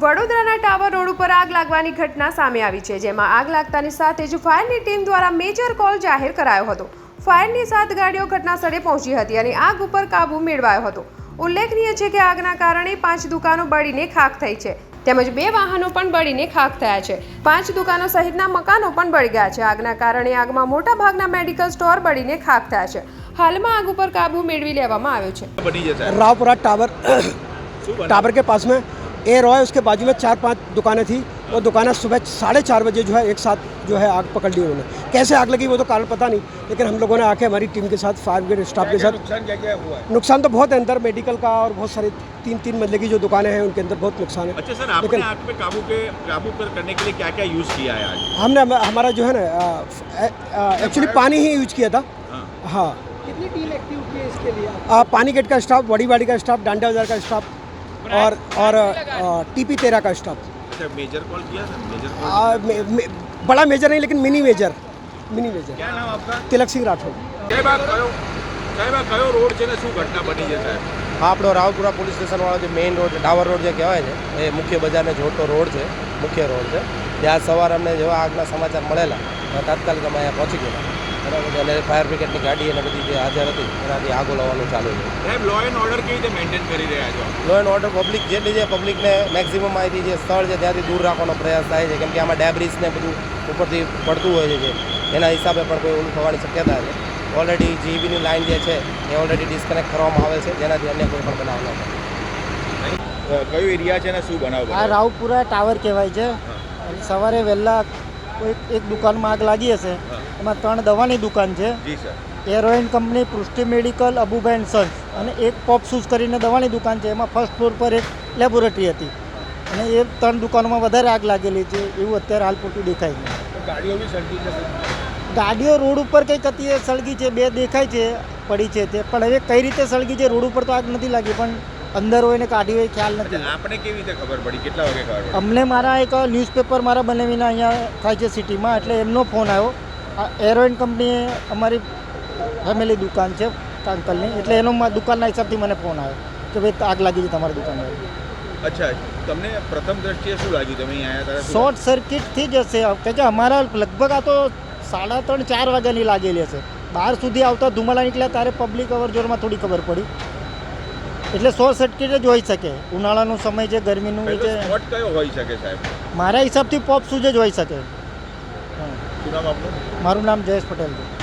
વડોદરાના tower road ઉપર આગ લાગવાની ઘટના સામે આવી છે જેમાં આગ લાગતાની સાથે જ ફાયરની ટીમ દ્વારા મેજર કોલ જાહેર કરાયો હતો. ફાયરની સાત ગાડીઓ ઘટનાસ્થળે પહોંચી હતી અને આગ ઉપર કાબુ મેળવાયો હતો. ઉલ્લેખનીય છે કે આગના કારણે પાંચ દુકાનો બળીને ખાખ થઈ છે તેમજ બે વાહનો પણ બળીને ખાખ થયા છે. પાંચ દુકાનો સહિતના મકાનો પણ બળી ગયા છે. આગના કારણે આગમાં મોટા ભાગના મેડિકલ સ્ટોર બળીને ખાખ થયા છે. હાલમાં આગ ઉપર કાબુ મેળવી લેવામાં આવ્યો છે. રાવપુરા ટાવર ટાવર કે પાસ एयर रॉय उसके बाजू में चार पाँच दुकानें थी वो दुकानें सुबह साढ़े चार बजे जो है एक साथ जो है आग पकड़ ली उन्होंने। कैसे आग लगी वो तो कारण पता नहीं लेकिन हम लोगों ने आके हमारी टीम के साथ फायर ब्रिगेड स्टाफ के साथ नुकसान क्या क्या हुआ है? नुकसान तो बहुत है अंदर मेडिकल का और बहुत सारे तीन तीन मंजिले की जो दुकानें हैं उनके अंदर बहुत नुकसान है। अच्छा सर आपने लेकिन- आग पे काबू के काबू पर करने के लिए क्या क्या यूज़ किया है आज? हमने हमारा जो है ना एक्चुअली पानी ही यूज़ किया था। हाँ। हाँ। कितनी टीम एक्टिव की है इसके लिए? पानी गेट का स्टाफ बड़ी बाड़ी का स्टाफ डांडा बाज़ार का स्टाफ और और टीपी तेरह का स्टाफ अच्छा मेजर कॉल किया सर मेजर कॉल आ, मे, मे, बड़ा मेजर नहीं लेकिन मिनी मेजर मिनी मेजर क्या नाम आपका तिलक सिंह राठौड़ સાહેબ આ કયો સાહેબ આ કયો રોડ છે ને શું ઘટના બની છે સાહેબ આ આપણો રાવપુરા પોલીસ સ્ટેશનવાળો જે મેઇન રોડ છે ટાવર રોડ જે કહેવાય છે એ મુખ્ય બજારને જોડતો રોડ છે મુખ્ય રોડ છે ત્યાં સવારે અમને જેવા આગના સમાચાર મળેલા તો તાત્કાલિક અમે અહીંયા પહોંચી ગયા બરાબર અને ફાયર બ્રિગેડની ગાડી અને બધી જે હાજર હતી એનાથી આગો લાવવાનું ચાલુ છે. સાહેબ લો એન્ડ ઓર્ડર કેવી રીતે મેન્ટેન કરી રહ્યા છો? લો એન્ડ ઓર્ડર પબ્લિક જેટલી છે પબ્લિકને મેક્સિમમ અહીંથી જે સ્થળ છે ત્યાંથી દૂર રાખવાનો પ્રયાસ થાય છે. કેમ કે આમાં ડેબ્રિસ ને બધું ઉપરથી પડતું હોય છે એના હિસાબે પણ કોઈ ઓલું થવાની શક્યતા છે. ઓલરેડી જીબીની લાઇન જે છે એ ઓલરેડી ડિસ્કનેક્ટ કરવામાં આવે છે. જેનાથી અન્ય કોઈ પણ બનાવ ન થાય. કયો એરિયા છે અને શું બનાવ આ? રાવપુરા ટાવર કહેવાય છે. સવારે વહેલા કોઈ એક દુકાનમાં આગ લાગી હશે. એમાં ત્રણ દવાની દુકાન છે. એરોઇન company Prushti medical Abubhai and sons અને એક પોપ શૂઝ કરીને દવાની દુકાન છે. એમાં ફર્સ્ટ ફ્લોર પર એક લેબોરેટરી હતી. અને એ ત્રણ દુકાનોમાં વધારે આગ લાગેલી છે. એવું અત્યારે હાલ પૂરતું દેખાય છે. ગાડીઓ રોડ ઉપર કંઈક હતી સળગી છે. બે દેખાય છે. પડી છે તે. પણ હવે કઈ રીતે સળગી છે? રોડ ઉપર તો આગ નથી લાગી. પણ અંદર હોય ને કાઢી હોય ખ્યાલ નથી. આપણે કેવી રીતે ખબર પડી? કેટલા વાગે ખબર પડી? અમને મારા એક ન્યૂઝપેપર મારા બનાવીને અહીંયા થાય છે સિટીમાં એટલે એમનો ફોન આવ્યો. આ એરોઇન કંપનીએ અમારી ફેમિલી દુકાન છે કાંકલની એટલે એનો દુકાનના હિસાબથી મને ફોન આવ્યો કે ભાઈ આગ લાગી છે તમારી દુકાનમાં. અચ્છા તમને પ્રથમ દ્રષ્ટિએ શું લાગ્યું? તમે અહીંયા આવ્યા શોર્ટ સર્કિટથી જ હશે. કારણ કે અમારા લગભગ આ તો સાડા ત્રણ ચાર વાગ્યાની લાગેલી હશે. બહાર સુધી આવતા ધુમાડા નીકળ્યા ત્યારે પબ્લિક અવર જોરમાં થોડી ખબર પડી. એટલે શોર્ટ સર્કિટ જ હોઈ શકે. ઉનાળાનો સમય છે ગરમીનું છે શોર્ટ કયો હોઈ શકે સાહેબ? મારા હિસાબથી પોપ શૂઝ જ હોઈ શકે. મારું નામ જયેશ પટેલ છે.